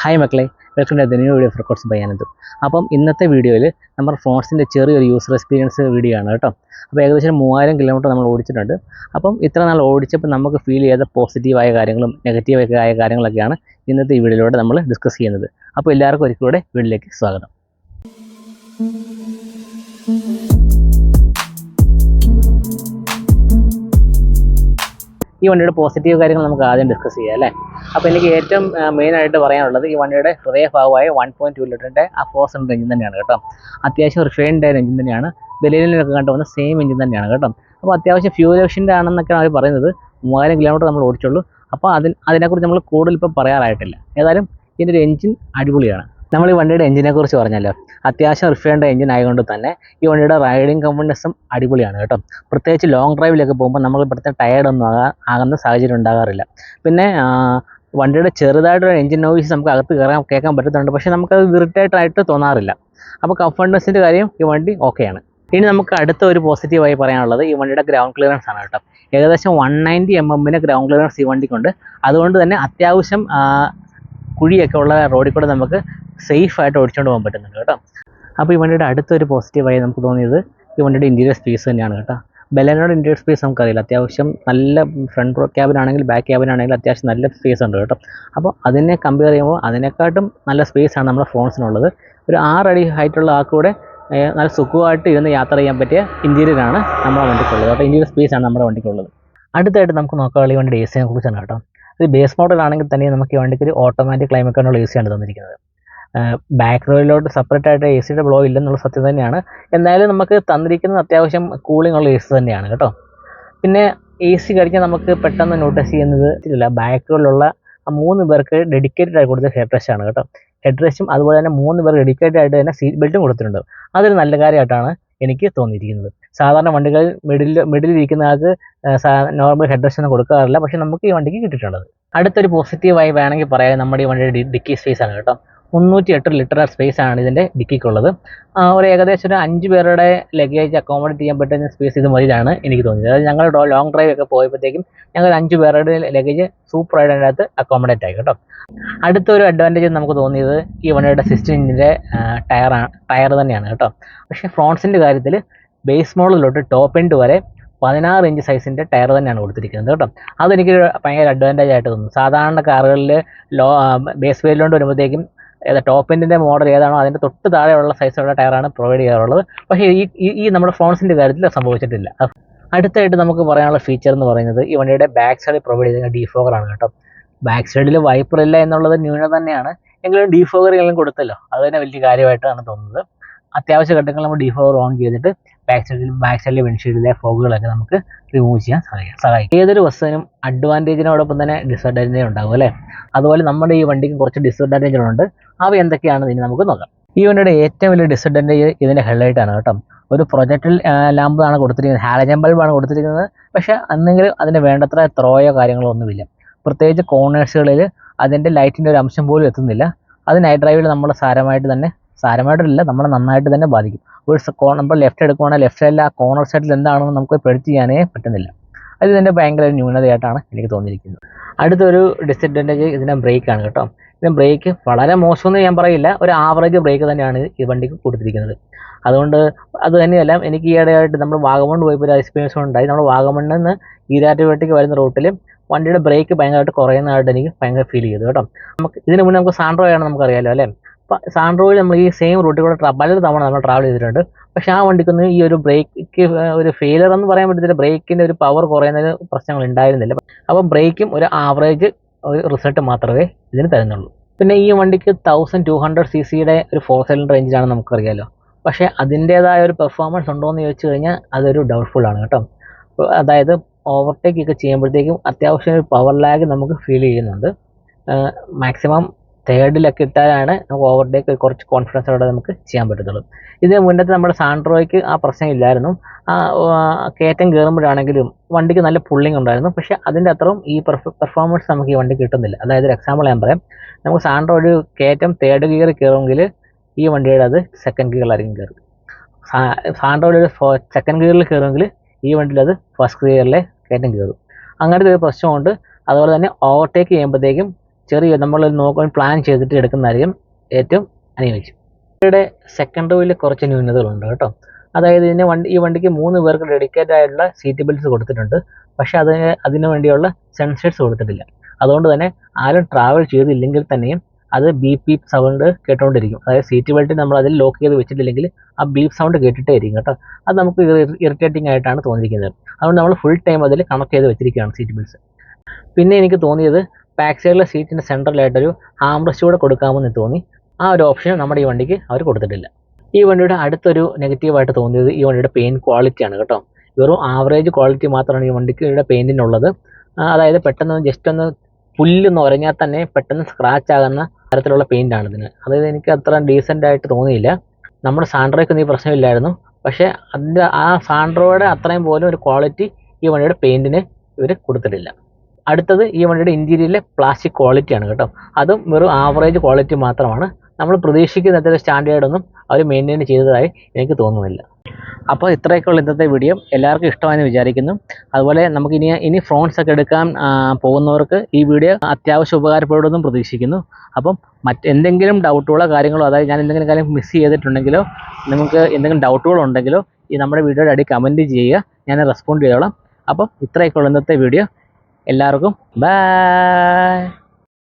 Hi മക്കളെ welcome to new video for course ബയാനന്ദു അപ്പം ഇന്നത്തെ വീഡിയോയിൽ നമ്മൾ ഫോൺസിന്റെ ചെറിയൊരു യൂസർ എക്സ്പീരിയൻസ് വീഡിയോ ആണ് കേട്ടോ. അപ്പോൾ ഏകദേശം മൂവായിരം കിലോമീറ്റർ നമ്മൾ ഓടിച്ചിട്ടുണ്ട്. അപ്പം ഇത്ര നാൾ ഓടിച്ചപ്പോൾ നമുക്ക് ഫീൽ ചെയ്ത പോസിറ്റീവായ കാര്യങ്ങളും നെഗറ്റീവായ കാര്യങ്ങളൊക്കെയാണ് ഇന്നത്തെ ഈ വീഡിയോയിലൂടെ നമ്മൾ ഡിസ്കസ് ചെയ്യുന്നത്. അപ്പോൾ എല്ലാവർക്കും ഒരിക്കൽ കൂടെ വീഡിയോയിലേക്ക് സ്വാഗതം. ഈ വണ്ടിയുടെ പോസിറ്റീവ് കാര്യങ്ങൾ നമുക്ക് ആദ്യം ഡിസ്കസ് ചെയ്യാം അല്ലേ? അപ്പോൾ എനിക്ക് ഏറ്റവും മെയിൻ ആയിട്ട് പറയാനുള്ളത് ഈ വണ്ടിയുടെ ഹൃദയഭാഗമായ വൺ പോയിന്റ് ടു ലിറ്ററിന്റെ ആ ഫോർ സിലിണ്ടർ എഞ്ചിൻ തന്നെയാണ് കേട്ടോ. അത്യാവശ്യം റിഫൈൻഡ് ആയ എഞ്ചിൻ തന്നെയാണ്. ബലേലിനൊക്കെ കണ്ടുവന്ന സെയിം എഞ്ചിൻ തന്നെയാണ് കേട്ടോ. അപ്പോൾ അത്യാവശ്യം ഫ്യൂൽ എഫിഷ്യന്റ് ആണെന്നൊക്കെയാണ് അവർ പറയുന്നത്. മൂവായിരം കിലോമീറ്റർ നമ്മൾ ഓടിച്ചുള്ളൂ. അപ്പോൾ അതിന് അതിനെക്കുറിച്ച് നമ്മൾ കൂടുതൽ ഇപ്പോൾ പറയാറായിട്ടില്ല. ഏതായാലും ഇതിന്റെ ഒരു എഞ്ചിൻ അടിപൊളിയാണ്. നമ്മൾ ഈ വണ്ടിയുടെ എഞ്ചിനെ കുറിച്ച് പറഞ്ഞല്ലോ. അത്യാവശ്യം റിഫൈൻഡ് എഞ്ചിൻ ആയതുകൊണ്ട് തന്നെ ഈ വണ്ടിയുടെ റൈഡിങ് കംഫർട്ട്നെസ്സും അടിപൊളിയാണ് കേട്ടോ. പ്രത്യേകിച്ച് ലോങ് ഡ്രൈവിലൊക്കെ പോകുമ്പോൾ നമ്മൾ ഇവിടുത്തെ ടയർഡൊന്നും ആകാ ആകുന്ന സാഹചര്യം ഉണ്ടാകാറില്ല. പിന്നെ വണ്ടിയുടെ ചെറുതായിട്ടൊരു എഞ്ചിൻ നോയിസ് നമുക്ക് അകത്ത് കയറാൻ കേൾക്കാൻ പറ്റുന്നുണ്ട് പക്ഷേ നമുക്കത് ഇറിറ്റേറ്റായിട്ട് തോന്നാറില്ല. അപ്പോൾ കംഫർട്ട്നെസ്സിന്റെ കാര്യം ഈ വണ്ടി ഓക്കെയാണ് ഇനി നമുക്ക് അടുത്ത ഒരു പോസിറ്റീവായി പറയാനുള്ളത് ഈ വണ്ടിയുടെ ഗ്രൗണ്ട് ക്ലിയറൻസ് ആണ് കേട്ടോ. ഏകദേശം വൺ നയന്റി എം എമ്മിന് ഗ്രൗണ്ട് ക്ലിയറൻസ് ഈ വണ്ടിക്കുണ്ട്. അതുകൊണ്ട് തന്നെ അത്യാവശ്യം കുഴിയൊക്കെ ഉള്ള റോഡിൽ കൂടെ നമുക്ക് സേഫ് ആയിട്ട് ഓടിച്ചുകൊണ്ട് പോകാൻ പറ്റുന്നുണ്ട് കേട്ടോ. അപ്പോൾ ഈ വണ്ടിയുടെ അടുത്തൊരു പോസിറ്റീവായി നമുക്ക് തോന്നിയത് ഈ വണ്ടിയുടെ ഇന്റീരിയർ സ്പേസ് തന്നെയാണ് കേട്ടോ. ബെലനോട് ഇന്റീരിയർ സ്പേസ് നമുക്കറിയില്ല. അത്യാവശ്യം നല്ല ഫ്രണ്ട് റോ ക്യാബിനാണെങ്കിൽ ബാക്ക് ക്യാബിനാണെങ്കിൽ അത്യാവശ്യം നല്ല സ്പേസ് ഉണ്ട് കേട്ടോ. അപ്പോൾ അതിനെ കമ്പയർ ചെയ്യുമ്പോൾ അതിനെക്കാട്ടും നല്ല സ്പേസ് ആണ് നമ്മുടെ ഫോൺസിനുള്ളത്. ഒരു ആറടി ഹൈറ്റുള്ള ആൾക്കൂടെ നല്ല സുഖമായിട്ട് ഇരുന്ന് യാത്ര ചെയ്യാൻ പറ്റിയ ഇന്റീരിയറാണ് നമ്മുടെ വണ്ടിക്കുള്ളത് കേട്ടോ. ഇന്റീരിയർ സ്പേസ് ആണ് നമ്മുടെ വണ്ടിക്കുള്ളത്. അടുത്തായിട്ട് നമുക്ക് നോക്കാനുള്ള ഈ വണ്ടിയുടെ എ സിനെ കുറിച്ചാണ് കേട്ടോ. ഇത് ബേസ് മോഡലാണെങ്കിൽ തന്നെ നമുക്ക് ഈ വണ്ടിക്ക് ഒരു ഓട്ടോമാറ്റിക് ക്ലൈമറ്റ് കൺട്രോൾ എ സിയാണ് തന്നിരിക്കുന്നത്. ബാക്ക് റോയിലോട്ട് സെപ്പറേറ്റ് ആയിട്ട് എ സിയുടെ ബ്ലോ ഇല്ലെന്നുള്ള സത്യം തന്നെയാണ്. എന്തായാലും നമുക്ക് തന്നിരിക്കുന്നത് അത്യാവശ്യം കൂളിംഗ് ഉള്ള എ സി തന്നെയാണ് കേട്ടോ. പിന്നെ എ സി കഴിഞ്ഞാൽ നമുക്ക് പെട്ടെന്ന് നോട്ടീസ് ചെയ്യുന്നത് ഇല്ല. ബാക്കിലുള്ള ആ മൂന്ന് പേർക്ക് ഡെഡിക്കേറ്റഡ് ആയി കൊടുത്ത ഹെഡ് റെസ്റ്റ് ആണ് കേട്ടോ. ഹെഡ് റെസ്റ്റും അതുപോലെ തന്നെ മൂന്ന് പേർ ഡെഡിക്കേറ്റഡ് ആയിട്ട് തന്നെ സീറ്റ് ബെൽറ്റും കൊടുത്തിട്ടുണ്ട്. അതൊരു നല്ല കാര്യമായിട്ടാണ് എനിക്ക് തോന്നിയിരിക്കുന്നത്. സാധാരണ വണ്ടികളിൽ മിഡിൽ മിഡിൽ ഇരിക്കുന്ന ആൾക്ക് നോർമൽ ഹെഡ് റെസ്റ്റ് ഒന്നും കൊടുക്കാറില്ല. പക്ഷെ നമുക്ക് ഈ വണ്ടിക്ക് കിട്ടിയിട്ടുള്ളത്. അടുത്തൊരു പോസിറ്റീവായി വേണമെങ്കിൽ പറയാൻ നമ്മുടെ ഈ വണ്ടിയുടെ ഡിക്കി സ്പേസ് ആണ് കേട്ടോ. മുന്നൂറ്റി എട്ട് ലിറ്റർ സ്പേസ് ആണ് ഇതിന്റെ ഡിക്കിക്കുള്ളത്. ഒരു ഏകദേശം ഒരു അഞ്ച് പേരുടെ ലഗേജ് അക്കോമഡേറ്റ് ചെയ്യാൻ പറ്റുന്ന സ്പേസ് ഇത് മതിയാണ് എനിക്ക് തോന്നിയത്. അതായത് ഞങ്ങൾ ലോങ് ഡ്രൈവ് ഒക്കെ പോയപ്പോഴത്തേക്കും ഞങ്ങൾ അഞ്ച് പേരുടെ ലഗേജ് സൂപ്പറായിട്ട് അതിന്റെ അകത്ത് അക്കോമഡേറ്റ് ആയി കേട്ടോ. അടുത്തൊരു അഡ്വാന്റേജ് നമുക്ക് തോന്നിയത് ഈ വണ്ടിയുടെ സിക്സ്റ്റീൻ ഇഞ്ചിന്റെ ടയറാണ് ടയർ തന്നെയാണ് കേട്ടോ. പക്ഷേ ഫ്രോൺസിന്റെ കാര്യത്തിൽ ബേസ് മോഡലിലോട്ട് ടോപ്പ് എൻഡ് വരെ പതിനാറ് ഇഞ്ച് സൈസിന്റെ ടയർ തന്നെയാണ് കൊടുത്തിരിക്കുന്നത് കേട്ടോ. അതെനിക്ക് ഭയങ്കര അഡ്വാന്റേജ് ആയിട്ട് തോന്നുന്നു. സാധാരണ കാറുകളിൽ ലോ ബേസ് വേരിലോട്ട് വരുമ്പോഴത്തേക്കും ഏതാ ടോപ്പ് എൻഡിന്റെ മോഡൽ ഏതാണോ അതിന്റെ തൊട്ട് താഴെയുള്ള സൈസുള്ള ടയറാണ് പ്രൊവൈഡ് ചെയ്യാറുള്ളത്. പക്ഷേ ഈ ഈ- നമ്മുടെ ഫോൺസിന്റെ കാര്യത്തിൽ സംഭവിച്ചിട്ടില്ല. അടുത്തായിട്ട് നമുക്ക് പറയാനുള്ള ഫീച്ചർ എന്ന് പറയുന്നത് ഈ വണ്ടിയുടെ ബാക്ക് സൈഡിൽ പ്രൊവൈഡ് ചെയ്യുന്ന ഡീഫോഗർ ആണ് കേട്ടോ. ബാക്ക് സൈഡിൽ വൈപ്പർ ഇല്ല എന്നുള്ളത് ന്യൂനത തന്നെയാണ്. എങ്കിലും ഡീഫോഗർ എല്ലാം കൊടുത്തല്ലോ. അത് തന്നെ വലിയ കാര്യമായിട്ടാണ് തോന്നുന്നത്. അത്യാവശ്യ ഘട്ടങ്ങളിൽ നമ്മൾ ഡീഫോഗർ ഓൺ ചെയ്തിട്ട് ബാക്ക് സൈഡിൽ ബാക്ക് സൈഡിലെ വിൻഷീൽഡിലെ ഫോഗുകളൊക്കെ നമുക്ക് റിമൂവ് ചെയ്യാൻ സഹായിക്കും. സഹായിക്കും. ഏതൊരു വസ്തുവിനും അഡ്വാന്റേജിനോടൊപ്പം തന്നെ ഡിസ്അഡ്വാന്റേജ് ഉണ്ടാകും അല്ലേ? അതുപോലെ നമ്മുടെ ഈ വണ്ടിക്ക് കുറച്ച് ഡിസ്അഡ്വാന്റേജുകളുണ്ട് അവ എന്തൊക്കെയാണെന്ന് ഇനി നമുക്ക് നോക്കാം. ഈ വണ്ടിയുടെ ഏറ്റവും വലിയ ഡിസഡ്വാന്റേജ് ഇതിന്റെ ഹെഡ്ലൈറ്റാണ് കേട്ടോ. ഒരു പ്രൊജക്റ്റിൽ ലാമ്പ് ആണ് കൊടുത്തിരിക്കുന്നത്. ഹാലജൻ ബൾബാണ് കൊടുത്തിരിക്കുന്നത്. പക്ഷേ അന്നെങ്കിലും അതിന് വേണ്ടത്ര ത്രോയോ കാര്യങ്ങളോ ഒന്നുമില്ല. പ്രത്യേകിച്ച് കോർണേഴ്സുകളിൽ അതിന്റെ ലൈറ്റിന്റെ ഒരു അംശം പോലും എത്തുന്നില്ല. അത് നൈറ്റ് ഡ്രൈവിൽ നമ്മൾ സാരമായിട്ട് തന്നെ സാരമായിട്ടില്ല നമ്മളെ നന്നായിട്ട് തന്നെ ബാധിക്കും. ഒരു നമ്മൾ ലെഫ്റ്റ് എടുക്കുവാണെങ്കിൽ ലെഫ്റ്റ് സൈഡിൽ ആ കോർണർ സൈഡിൽ എന്താണെന്ന് നമുക്ക് പ്രെഡിക്റ്റ് ചെയ്യാനേ പറ്റുന്നില്ല. അത് ഇതിന്റെ ഭയങ്കര ന്യൂനതയായിട്ടാണ് എനിക്ക് തോന്നിയിരിക്കുന്നത്. അടുത്തൊരു ഡിസഡ്വാന്റേജ് ഇതിന്റെ ബ്രേക്കാണ് കേട്ടോ. ഇതിന്റെ ബ്രേക്ക് വളരെ മോശമെന്ന് ഞാൻ പറയില്ല. ഒരു ആവറേജ് ബ്രേക്ക് തന്നെയാണ് ഈ വണ്ടിക്ക് കൊടുത്തിരിക്കുന്നത്. അതുകൊണ്ട് അത് തന്നെയല്ല എനിക്ക് ഈയിടെയായിട്ട് നമ്മൾ വാഗമൺ പോയപ്പോൾ ഒരു എക്സ്പീരിയൻസ് ഉണ്ടായി. നമ്മൾ വാഗമണ്ണിൽ നിന്ന് ഈരാറ്റുപേട്ടയ്ക്ക് വരുന്ന റൂട്ടിൽ വണ്ടിയുടെ ബ്രേക്ക് ഭയങ്കരമായിട്ട് കുറയുന്നതായിട്ട് എനിക്ക് ഭയങ്കര ഫീൽ ചെയ്തു കേട്ടോ. നമുക്ക് ഇതിന് മുന്നേ നമുക്ക് സാൻഡ്രോയാണ് നമുക്കറിയാലോ അല്ലേ? സാൻഡ്രോയിൽ നമ്മൾ ഈ സെയിം റൂട്ടിൽ കൂടെ പല തവണ നമ്മൾ ട്രാവൽ ചെയ്തിട്ടുണ്ട്. പക്ഷേ ആ വണ്ടിക്കൊന്നും ഈ ഒരു ബ്രേക്ക് ഒരു ഫെയിലർ എന്ന് പറയാൻ പറ്റത്തില്ല. ബ്രേക്കിന്റെ ഒരു പവർ കുറയുന്നതിന് പ്രശ്നങ്ങൾ ഉണ്ടായിരുന്നില്ല. അപ്പോൾ ബ്രേക്കും ഒരു ആവറേജ് ഒരു റിസൾട്ട് മാത്രമേ ഇതിന് തരുന്നുള്ളൂ. പിന്നെ ഈ വണ്ടിക്ക് തൗസൻഡ് ടു ഹൺഡ്രഡ് സി സിയുടെ ഒരു ഫോർ സിലിണ്ടർ എഞ്ചിനാണ് നമുക്കറിയാലോ. പക്ഷേ അതിന്റേതായ ഒരു പെർഫോമൻസ് ഉണ്ടോ എന്ന് ചോദിച്ചു കഴിഞ്ഞാൽ അതൊരു ഡൗട്ട്ഫുൾ ആണ് കേട്ടോ. അതായത് ഓവർടേക്ക് ഒക്കെ ചെയ്യുമ്പോഴത്തേക്കും അത്യാവശ്യം ഒരു പവർ ലാഗ് നമുക്ക് ഫീൽ ചെയ്യുന്നുണ്ട്. മാക്സിമം തേർഡിലൊക്കെ ഇട്ടാലാണ് നമുക്ക് ഓവർടേക്ക് കുറച്ച് കോൺഫിഡൻസോടെ നമുക്ക് ചെയ്യാൻ പറ്റത്തുള്ളൂ. ഇതിന് മുന്നത്തെ നമ്മുടെ സാൻഡ്രോയ്ക്ക് ആ പ്രശ്നം ഇല്ലായിരുന്നു. ആ കയറ്റം കയറുമ്പോഴാണെങ്കിലും വണ്ടിക്ക് നല്ല പുള്ളിങ് ഉണ്ടായിരുന്നു. പക്ഷേ അതിന്റെ അത്രയും ഈ പെർഫോമൻസ് നമുക്ക് ഈ വണ്ടി കിട്ടുന്നില്ല. അതായത് ഒരു എക്സാമ്പിൾ ഞാൻ പറയാം. നമുക്ക് സാൻഡ്രോ ഒരു കയറ്റം തേർഡ് ഗിയർ കയറുമെങ്കിൽ ഈ വണ്ടിയുടെ അത് സെക്കൻഡ് ഗിയറിലായിരിക്കും കയറും സാൻഡ്രോയിൽ ഒരു സെക്കൻഡ് ഗിയറിൽ കയറുമെങ്കിൽ ഈ വണ്ടിയിൽ അത് ഫസ്റ്റ് ഗിയറിലെ കയറ്റം കയറും. അങ്ങനത്തെ ഒരു പ്രശ്നമുണ്ട്. അതുപോലെ തന്നെ ഓവർടേക്ക് ചെയ്യുമ്പോഴത്തേക്കും ചെറിയ നമ്മൾ നോക്കാൻ പ്ലാൻ ചെയ്തിട്ട് എടുക്കുന്നതായിരിക്കും ഏറ്റവും അനുയോജ്യം. ഇവരുടെ സെക്കൻഡ് റോയിൽ കുറച്ച് ന്യൂനതകളുണ്ട് കേട്ടോ. അതായത് ഇതിന് വണ്ടി ഈ വണ്ടിക്ക് മൂന്ന് പേർക്ക് ഡെഡിക്കേറ്റ് ആയിട്ടുള്ള സീറ്റ് ബെൽറ്റ്സ് കൊടുത്തിട്ടുണ്ട്. പക്ഷെ അതിന് അതിന് വേണ്ടിയുള്ള സെൻസേഴ്സ് കൊടുത്തിട്ടില്ല. അതുകൊണ്ട് തന്നെ ആരും ട്രാവൽ ചെയ്തില്ലെങ്കിൽ തന്നെയും അത് ബീപ് ബീപ് സൗണ്ട് കേട്ടുകൊണ്ടിരിക്കും അതായത് സീറ്റ് ബെൽറ്റ് നമ്മൾ അതിൽ ലോക്ക് ചെയ്ത് വെച്ചിട്ടില്ലെങ്കിൽ ആ ബീപ് സൗണ്ട് കേട്ടിട്ടേ ഇരിക്കും കേട്ടോ. അത് നമുക്ക് ഇറിറ്റേറ്റിംഗ് ആയിട്ടാണ് തോന്നിയിരിക്കുന്നത്. അതുകൊണ്ട് നമ്മൾ ഫുൾ ടൈം അതിൽ കണക്ട് ചെയ്ത് വെച്ചിരിക്കുകയാണ് സീറ്റ് ബെൽറ്റ്സ് പിന്നെ എനിക്ക് തോന്നിയത് ബാക്ക് സൈഡിലെ സീറ്റിന്റെ സെന്ററിലായിട്ടൊരു ഹാംറസ്റ്റ് കൂടെ കൊടുക്കാമെന്ന് തോന്നി. ആ ഒരു ഓപ്ഷൻ നമ്മുടെ ഈ വണ്ടിക്ക് അവർ കൊടുത്തിട്ടില്ല. ഈ വണ്ടിയുടെ അടുത്തൊരു നെഗറ്റീവായിട്ട് തോന്നിയത് ഈ വണ്ടിയുടെ പെയിന്റ് ക്വാളിറ്റിയാണ് കേട്ടോ. വെറും ആവറേജ് ക്വാളിറ്റി മാത്രമാണ് ഈ വണ്ടിക്ക് ഇവിടെ പെയിന്റിനുള്ളത് അതായത് പെട്ടെന്ന് ജസ്റ്റ് ഒന്ന് പുല്ലൊന്ന് ഉരഞ്ഞാൽ തന്നെ പെട്ടെന്ന് സ്ക്രാച്ച് ആകുന്ന തരത്തിലുള്ള പെയിന്റ് ആണ് ഇതിന്. അതായത് എനിക്ക് അത്ര ഡീസന്റ് ആയിട്ട് തോന്നിയില്ല. നമ്മുടെ സാൻഡ്രോയ്ക്കൊന്നും ഈ പ്രശ്നമില്ലായിരുന്നു പക്ഷേ അതിന്റെ ആ സാൻഡ്രോയുടെ അത്രയും പോലും ഒരു ക്വാളിറ്റി ഈ വണ്ടിയുടെ പെയിന്റിന് ഇവർ കൊടുത്തിട്ടില്ല. അടുത്തത് ഈ വണ്ടിയുടെ ഇന്റീരിയറിലെ പ്ലാസ്റ്റിക് ക്വാളിറ്റിയാണ് കേട്ടോ. അതും വെറും ആവറേജ് ക്വാളിറ്റി മാത്രമാണ്. നമ്മൾ പ്രതീക്ഷിക്കുന്ന അത്ര സ്റ്റാൻഡേർഡൊന്നും അവർ മെയിന്റെയിൻ ചെയ്തതായി എനിക്ക് തോന്നുന്നില്ല. അപ്പോൾ ഇത്രയൊക്കെയുള്ള ഇന്നത്തെ വീഡിയോ എല്ലാവർക്കും ഇഷ്ടമായെന്ന് വിചാരിക്കുന്നു. അതുപോലെ നമുക്ക് ഇനി ഇനി ഫ്രോൺസ് ഒക്കെ എടുക്കാൻ പോകുന്നവർക്ക് ഈ വീഡിയോ അത്യാവശ്യം ഉപകാരപ്പെടുമെന്നും പ്രതീക്ഷിക്കുന്നു. അപ്പം മറ്റെന്തെങ്കിലും ഡൗട്ടുകളോ കാര്യങ്ങളോ അതായത് ഞാൻ എന്തെങ്കിലും കാര്യം മിസ് ചെയ്തിട്ടുണ്ടെങ്കിലോ നിങ്ങൾക്ക് എന്തെങ്കിലും ഡൗട്ടുകൾ ഉണ്ടെങ്കിലോ ഈ നമ്മുടെ വീഡിയോയുടെ അടി കമന്റ് ചെയ്യുക. ഞാൻ റെസ്പോണ്ട് ചെയ്തോളാം. അപ്പം ഇത്രയൊക്കെയുള്ള ഇന്നത്തെ വീഡിയോ എല്ലാവർക്കും ബൈ